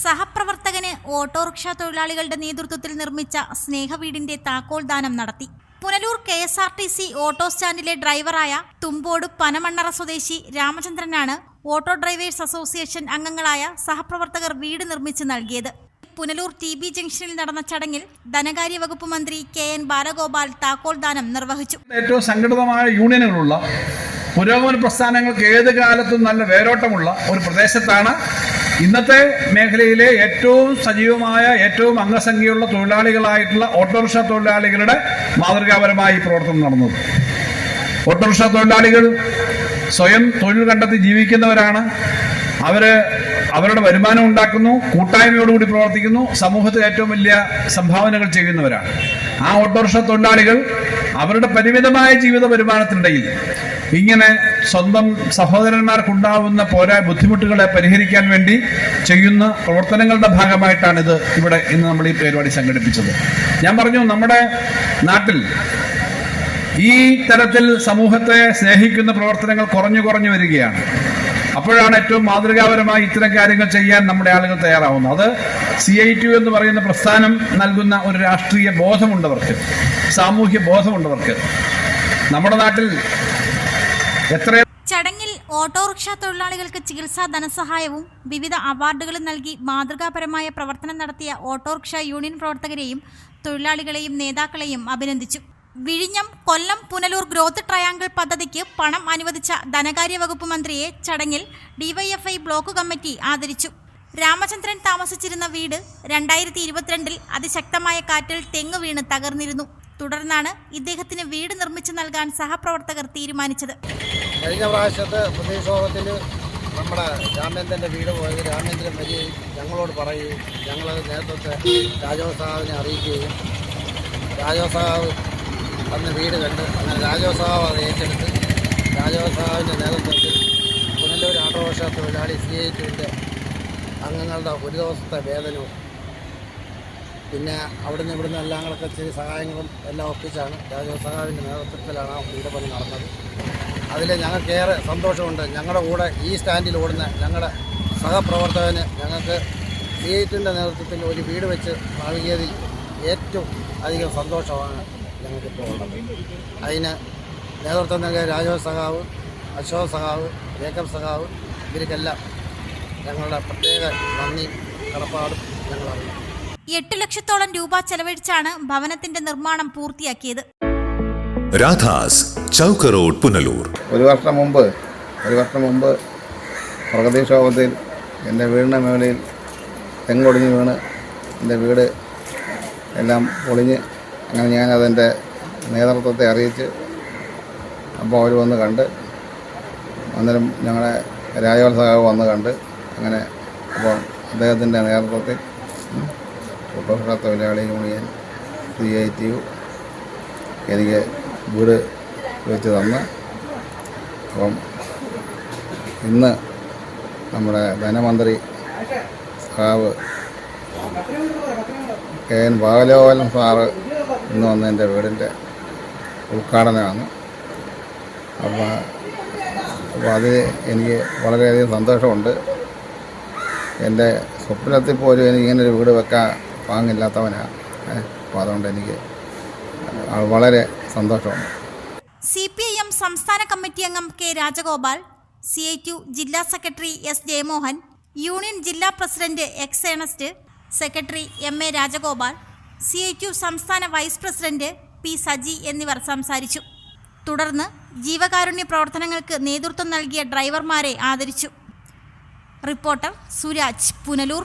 സഹപ്രവർത്തകന് autorickshaw തൊഴിലാളികളുടെ നേതൃത്വത്തിൽ നിർമ്മിച്ച സ്നേഹവീടിന്റെ താക്കോൽ ദാനം നടത്തി. Punalur K S R T C auto സ്റ്റാൻഡിലെ ഡ്രൈവറായ തുമ്പോട് പനമണ്ണറ സ്വദേശി രാമചന്ദ്രനാണ് ഓട്ടോ ഡ്രൈവേഴ്സ് അസോസിയേഷൻ അംഗങ്ങളായ സഹപ്രവർത്തകർ വീട് നിർമ്മിച്ച് നൽകിയത്. പുനലൂർ ടി ബി ജംഗ്ഷനിൽ നടന്ന ചടങ്ങിൽ ധനകാര്യ വകുപ്പ് മന്ത്രി കെ എൻ ബാലഗോപാൽ താക്കോൽ ദാനം നിർവഹിച്ചു. ഏറ്റവും സംഘടിതമായ യൂണിയനുകളുള്ള പുരോഗമന പ്രസ്ഥാനങ്ങൾക്ക് ഏത് കാലത്തും നല്ല വേരോട്ടമുള്ള ഒരു പ്രദേശത്താണ് ഇന്നത്തെ മേഖലയിലെ ഏറ്റവും സജീവമായ ഏറ്റവും അംഗസംഖ്യയുള്ള തൊഴിലാളികളായിട്ടുള്ള ഓട്ടോറിക്ഷ തൊഴിലാളികളുടെ മാതൃകാപരമായി പ്രവർത്തനം നടന്നത്. ഓട്ടോറിക്ഷ തൊഴിലാളികൾ സ്വയം തൊഴിൽ കണ്ടെത്തി ജീവിക്കുന്നവരാണ്. അവർ അവരുടെ വരുമാനം ഉണ്ടാക്കുന്നു കൂട്ടായ്മയോടുകൂടി പ്രവർത്തിക്കുന്നു സമൂഹത്തിൽ ഏറ്റവും വലിയ സംഭാവനകൾ ചെയ്യുന്നവരാണ്. ആ ഓട്ടോറിക്ഷ തൊഴിലാളികൾ അവരുടെ പരിമിതമായ ജീവിത വരുമാനത്തിനിടയിൽ ഇങ്ങനെ സ്വന്തം സഹോദരന്മാർക്കുണ്ടാവുന്ന പോരാ ബുദ്ധിമുട്ടുകളെ പരിഹരിക്കാൻ വേണ്ടി ചെയ്യുന്ന പ്രവർത്തനങ്ങളുടെ ഭാഗമായിട്ടാണ് ഇത് ഇവിടെ ഇന്ന് നമ്മൾ ഈ പരിപാടി സംഘടിപ്പിച്ചത്. ഞാൻ പറഞ്ഞു നമ്മുടെ നാട്ടിൽ ഈ തരത്തിൽ സമൂഹത്തെ സ്നേഹിക്കുന്ന പ്രവർത്തനങ്ങൾ കുറഞ്ഞു കുറഞ്ഞു വരികയാണ്. അപ്പോഴാണ് ഏറ്റവും മാതൃകാപരമായി ഇത്തരം കാര്യങ്ങൾ ചെയ്യാൻ നമ്മുടെ ആളുകൾ തയ്യാറാവുന്നത്. അത് സി ഐ ടി എന്ന് പറയുന്ന പ്രസ്ഥാനം നൽകുന്ന ഒരു രാഷ്ട്രീയ ബോധമുണ്ടവർക്ക് സാമൂഹ്യ ബോധമുണ്ടവർക്ക്. നമ്മുടെ നാട്ടിൽ ചടങ്ങിൽ ഓട്ടോറിക്ഷ തൊഴിലാളികൾക്ക് ചികിത്സാ ധനസഹായവും വിവിധ അവാർഡുകളും നൽകി മാതൃകാപരമായ പ്രവർത്തനം നടത്തിയ ഓട്ടോറിക്ഷ യൂണിയൻ പ്രവർത്തകരെയും തൊഴിലാളികളെയും നേതാക്കളെയും അഭിനന്ദിച്ചു. വിഴിഞ്ഞം കൊല്ലം പുനലൂർ ഗ്രോത്ത് ട്രയാങ്കിൾ പദ്ധതിക്ക് പണം അനുവദിച്ച ധനകാര്യ വകുപ്പ് മന്ത്രിയെ ചടങ്ങിൽ ഡിവൈഎഫ്ഐ ബ്ലോക്ക് കമ്മിറ്റി ആദരിച്ചു. രാമചന്ദ്രൻ താമസിച്ചിരുന്ന വീട് രണ്ടായിരത്തി ഇരുപത്തിരണ്ടിൽ അതിശക്തമായ കാറ്റിൽ തെങ്ങ് വീണ് തകർന്നിരുന്നു. തുടർന്നാണ് ഇദ്ദേഹത്തിന് വീട് നിർമ്മിച്ചു നൽകാൻ സഹപ്രവർത്തകർ തീരുമാനിച്ചത്. കഴിഞ്ഞ പ്രാവശ്യത്തെ പ്രതിഷേധത്തിൽ നമ്മുടെ രാമേന്ദ്രന്റെ വീട് പോയത് രാമേന്ദ്രൻ വരികയും ഞങ്ങളോട് പറയുകയും ഞങ്ങളത് നേതൃത്വത്തെ രാജോത്സവ സാഹിബിനെ അറിയിക്കുകയും രാജോത്സവ അന്ന് വീട് കണ്ട് അങ്ങനെ രാജോത്സവ അത് ഏറ്റെടുത്ത് രാജോത്സവ സാഹിബിന്റെ നേതൃത്വത്തിൽ പുനലൂർ ആട്ടോറിക്ഷ തൊഴിലാളി സി ഐ ടിന്റെ അംഗങ്ങളുടെ ഒരു ദിവസത്തെ വേതനവും പിന്നെ അവിടുന്ന് ഇവിടുന്ന് എല്ലാം കൂടെ ഇച്ചിരി സഹായങ്ങളും എല്ലാം ഒപ്പിച്ചാണ് രാജസഹാവിന്റെ നേതൃത്വത്തിലാണ് ആ വീട് പണി നടന്നത്. അതിൽ ഞങ്ങൾക്കേറെ സന്തോഷമുണ്ട്. ഞങ്ങളുടെ കൂടെ ഈ സ്റ്റാൻഡിൽ ഓടുന്ന ഞങ്ങളുടെ സഹപ്രവർത്തകന് ഞങ്ങൾക്ക് സി ഐറ്റിന്റെ നേതൃത്വത്തിൽ ഒരു വീട് വെച്ച് നൽകിയതിൽ ഏറ്റവും അധികം സന്തോഷമാണ് ഞങ്ങൾക്കിപ്പോൾ ഉള്ളത്. അതിന് നേതൃത്വം നൽകിയ രാജോ സഖാവ് അശോക് സഖാവ് ജേക്കബ് സഖാവ് ഇവർക്കെല്ലാം ഞങ്ങളുടെ പ്രത്യേക നന്ദി കടപ്പാടും ഞങ്ങൾ എട്ട് ലക്ഷത്തോളം രൂപ ചെലവഴിച്ചാണ് ഭവനത്തിന്റെ നിർമ്മാണം പൂർത്തിയാക്കിയത്. രാധാസ് ചൗക്ക് റോഡ് പുനലൂർ. ഒരു വർഷം മുമ്പ് ഒരു വർഷം മുമ്പ് പ്രകൃതിക്ഷോഭത്തിൽ എന്റെ വീടിന്റെ മേളയിൽ തെങ്ങൊടിഞ്ഞ് വീണ് എന്റെ വീട് എല്ലാം പൊളിഞ്ഞ് അങ്ങനെ ഞാനതെന്റെ നേതൃത്വത്തെ അറിയിച്ച് അപ്പോൾ അവർ വന്ന് കണ്ട് അന്നേരം ഞങ്ങളെ രാജോത്സവ വന്ന് കണ്ട് അങ്ങനെ അപ്പോൾ അദ്ദേഹത്തിന്റെ നേതൃത്വത്തിൽ ഓട്ടോറിക്ഷ തൊഴിലാളി യൂണിയൻ ക്രിയേറ്റീവ് എനിക്ക് വീട് വെച്ച് തന്ന്. അപ്പം ഇന്ന് നമ്മുടെ ധനമന്ത്രി സാവ് കെ എൻ ബാലഗോപാലൻ സാറ് ഇന്ന് വന്ന് എന്റെ വീടിന്റെ ഉദ്ഘാടനമാണ്. അപ്പോൾ അപ്പോൾ അത് എനിക്ക് വളരെയധികം സന്തോഷമുണ്ട്. എന്റെ സ്വപ്നത്തിൽ പോലും എനിക്കിങ്ങനൊരു വീട് വെക്കാൻ പാങ്ങില്ലാത്തവനാണ് എനിക്ക് വളരെ സന്തോഷമാണ്. സി പി ഐ എം സംസ്ഥാന കമ്മിറ്റി അംഗം K Rajagopal C I T U ജില്ലാ സെക്രട്ടറി എസ് ജയമോഹൻ യൂണിയൻ ജില്ലാ president ex Ernest secretary M A Rajagopal C I T U സംസ്ഥാന വൈസ് പ്രസിഡന്റ് പി സജി എന്നിവർ സംസാരിച്ചു. തുടർന്ന് ജീവകാരുണ്യ പ്രവർത്തനങ്ങൾക്ക് നേതൃത്വം നൽകിയ ഡ്രൈവർമാരെ ആദരിച്ചു. റിപ്പോർട്ടർ സുരാജ് പുനലൂർ.